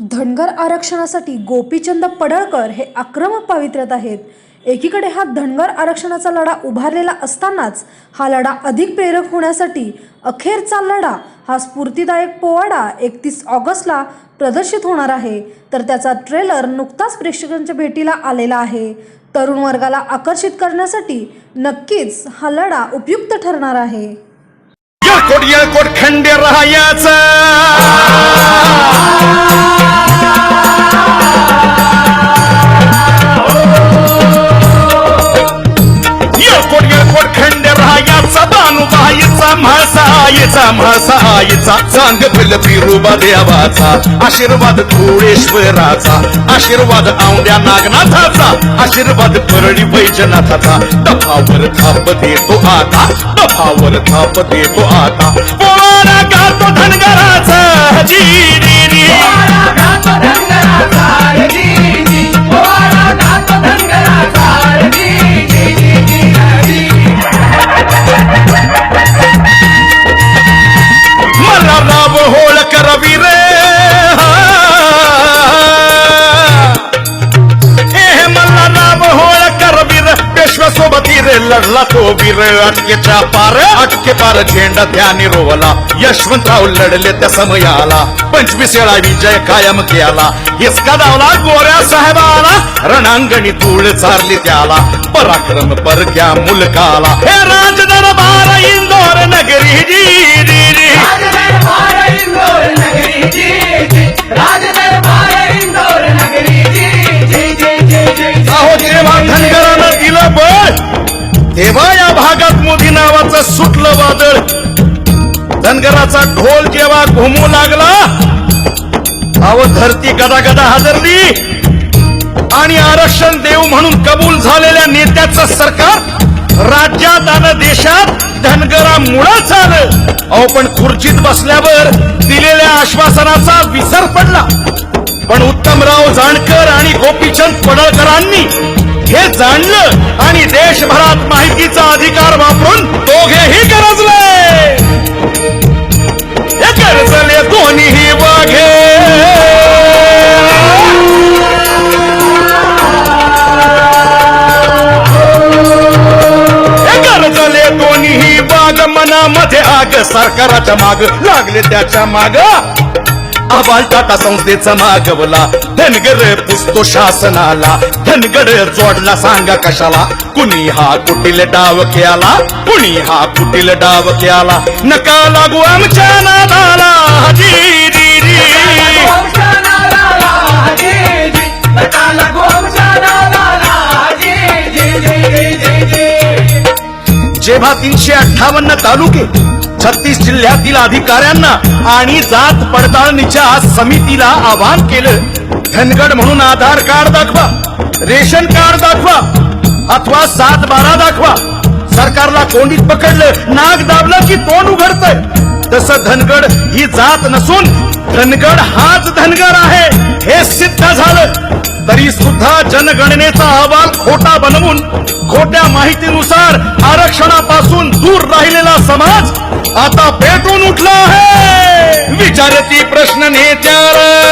धनगर आरक्षणासाठी गोपीचंद पडळकर हे आक्रमक पावित्र्यात आहेत. एकीकडे हा धनगर आरक्षणाचा लढा उभारलेला असतानाच हा लढा अधिक प्रेरक होण्यासाठी अखेरचा लढा हा स्फूर्तीदायक पोवाडा एकतीस ऑगस्टला प्रदर्शित होणार आहे. तर त्याचा ट्रेलर नुकताच प्रेक्षकांच्या भेटीला आलेला आहे. तरुण वर्गाला आकर्षित करण्यासाठी नक्कीच हा लढा उपयुक्त ठरणार आहे. येळकोट येळकोट खंडे राहायचा. आईचा म्हाळसा आईचा सांग पिल पिरुबा देवाचा. आशीर्वाद धुळेश्वराचा आशीर्वाद औंड्या नागनाथाचा. आशीर्वाद परळी वैजनाथाचा. दफावर थाप देतो आता. दफावर थाप देतो आता. पोवाडा गातो धनगराचा. जी लढला तो वीर अटकेच्या पार. अटके पार झेंडा त्याने रोवला. यशवंतराव लढले त्या समयाला. पंचवीस वेळा विजय कायम केला. हिसका धावला गोऱ्या साहेबाला. रणांगणी धूळ चारली त्याला. पराक्रम परक्या मुलकाला. हे राज दरबार इंदोर नगरी जी री री तेव्हा या भागात मोदी नावाचं सुटलं वादळ. धनगराचा ढोल जेव्हा घुमू लागला. अहो धरती गदा गदा हादरली. आणि आरक्षण देऊ म्हणून कबूल झालेल्या नेत्याचं सरकार राज्यात आणि देशात धनगरामुळं झालं. अहो पण खुर्चीत बसल्यावर दिलेल्या आश्वासनाचा विसर पडला. पण उत्तमराव जाणकर आणि गोपीचंद पडळकरांनी हे जाणलं आणि देशभरात माहितीचा अधिकार वापरून दोघेही गरजले. हे गरजले दोन्हीही वाघे. हे गरजले दोन्हीही वाघ मनामध्ये आग. सरकाराच्या माग लागले त्याच्या माग. अहवाल टाटा संस्थेचा मागवला. धनगर पुसतो शासनाला. धनगड जोडला सांगा कशाला? कुणी हा कुटील डाव केला कुणी हा कुटील डाव केला नका लागू आमच्या नादाला जेव्हा तीनशे अठ्ठावन्न तालुके छत्तीस जिल्ह्यातील अधिकाऱ्यांना आणि जात पडताळणीच्या समितीला आवाहन केलं धनगड म्हणून आधार कार्ड दाखवा. रेशन कार्ड दाखवा. अथवा सात बारा दाखवा. सरकारला कोंडीत पकडलं नाक दाबलं की तोंड उघडतंय. तसं धनगड ही जात नसून धनगड हाच धनगर आहे हे सिद्ध झालं. तरी सुद्धा जनगणनेचा अहवाल खोटा बनवून खोट्या माहितीनुसार आरक्षणापासून दूर राहिलेला समाज आता पेटून उठला आहे. विचारती प्रश्न नेत्याला.